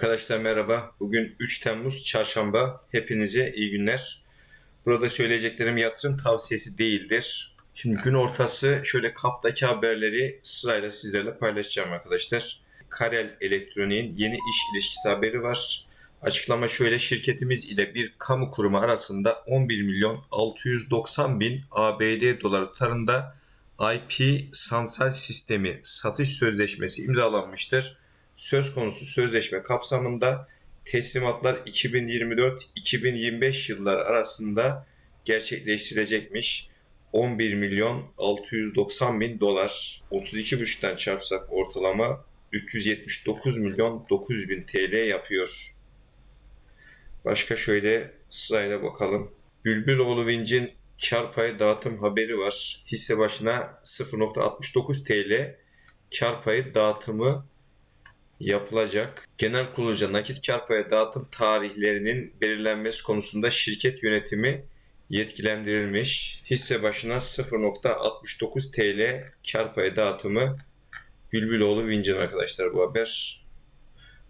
Arkadaşlar merhaba. Bugün 3 Temmuz Çarşamba. Hepinize iyi günler. Burada söyleyeceklerim yatırım tavsiyesi değildir. Şimdi gün ortası şöyle kaptaki haberleri sırayla sizlerle paylaşacağım arkadaşlar. Karel Elektronik'in yeni iş ilişkisi haberi var. Açıklama şöyle şirketimiz ile bir kamu kurumu arasında 11 milyon 690 bin ABD doları tutarında IP sansal sistemi satış sözleşmesi imzalanmıştır. Söz konusu sözleşme kapsamında teslimatlar 2024-2025 yıllar arasında gerçekleştirilecekmiş. 11 milyon 690 bin dolar 32,5'ten çarpsak ortalama 379 milyon 900 bin TL yapıyor. Başka şöyle sırayla bakalım. Bülbüloğlu Vinç'in kar payı dağıtım haberi var. Hisse başına 0.69 TL kar payı dağıtımı yapılacak. Genel kurulca nakit kar payı dağıtım tarihlerinin belirlenmesi konusunda şirket yönetimi yetkilendirilmiş. Hisse başına 0.69 TL kar payı dağıtımı Bülbüloğlu Vincen arkadaşlar bu haber.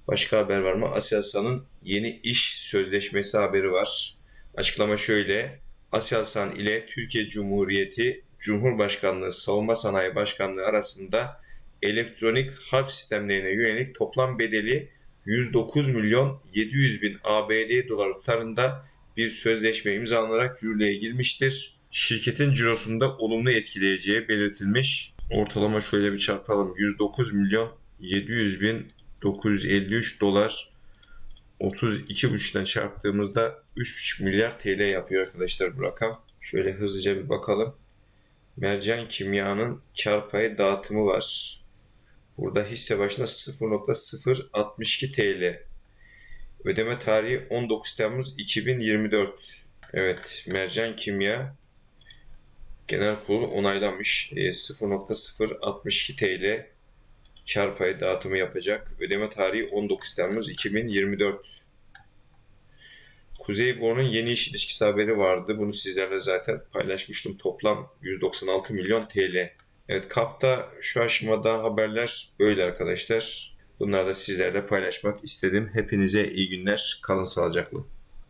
Başka haber var mı? Aselsan'ın yeni iş sözleşmesi haberi var. Açıklama şöyle. Aselsan ile Türkiye Cumhuriyeti Cumhurbaşkanlığı Savunma Sanayi Başkanlığı arasında elektronik harp sistemlerine yönelik toplam bedeli 109 milyon 700 bin ABD doları tutarında bir sözleşme imzalanarak yürürlüğe girmiştir. Şirketin cirosunda olumlu etkileyeceği belirtilmiş. Ortalama şöyle bir çarpalım. 109 milyon 700 bin 953 dolar 32,5'ten çarptığımızda 3,5 milyar TL yapıyor arkadaşlar bu rakam. Şöyle hızlıca bir bakalım. Mercan Kimya'nın kar payı dağıtımı var. Burada hisse başına 0.062 TL. Ödeme tarihi 19 Temmuz 2024. Evet, Mercan Kimya Genel Kurulu onaylamış. E, 0.062 TL kar payı dağıtımı yapacak. Ödeme tarihi 19 Temmuz 2024. Kuzey Bor'un yeni iş ilişkisi haberi vardı. Bunu sizlerle zaten paylaşmıştım. Toplam 196 milyon TL. Evet kapta şu aşamada haberler böyle arkadaşlar. Bunları da sizlerle paylaşmak istedim. Hepinize iyi günler. Kalın sağlıcakla.